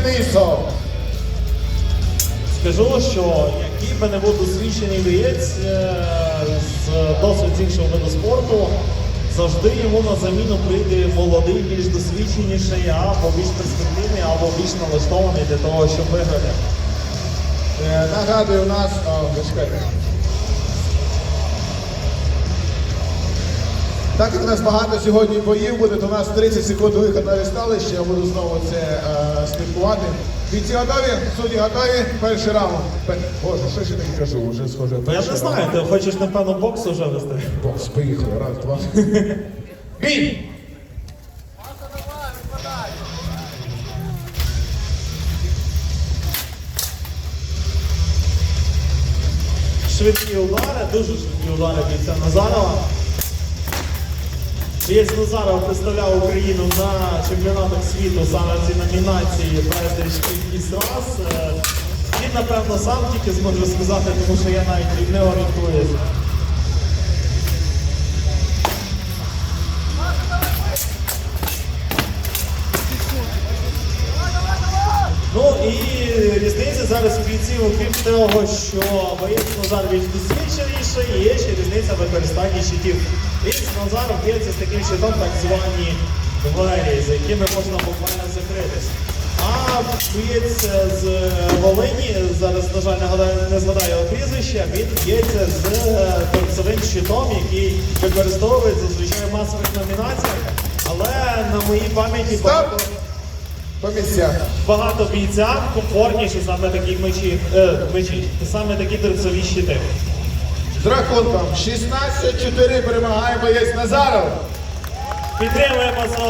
Денисов. Скажу, що який би не був досвідчений боєць е, з досвід з іншого виду спорту, завжди йому на заміну прийде молодий, більш досвідченіший, або більш перспективний, або більш налаштований для того, щоб виграти. Е, Нагадую, у нас. О, Так як у нас багато сьогодні боїв буде, то у нас 30 секунд вихід на ресталище, я буду знову це е, слідкувати. Бійці готові? Судді готові? Перший раунд. Пе- Боже, що ще таке кажу? Вже схоже. Я перший не знаю, раунд. ти хочеш, напевно, бокс уже вести? Бокс, поїхали. Раз, два. Бій! Швидкі удари, дуже швидкі удари бійця Назарова. Бієць Назаров представляв Україну на чемпіонатах світу саме в цій номінації безліч кількість раз. Він, напевно, сам тільки зможе сказати, тому що я навіть не орієнтуюсь. Ну і різниця зараз у бійців, окрім того, що боєць Назар більш досвідченіший, є ще різниця в використанні щитів. Боєць Назар б'ється з таким щитом, так звані двері, за якими можна буквально закритись. А боєць з Волині, зараз, на жаль, не не згадаю його прізвище, він б'ється з торцевим щитом, який використовують зазвичай в масових номінаціях, але на моїй пам'яті багато. По місцях. Багато бійця, комфортніше саме такі мечі, е, мечі, саме такі терцові щити. З рахунком 16-4 перемагає боєць Назаров. Підтримуємо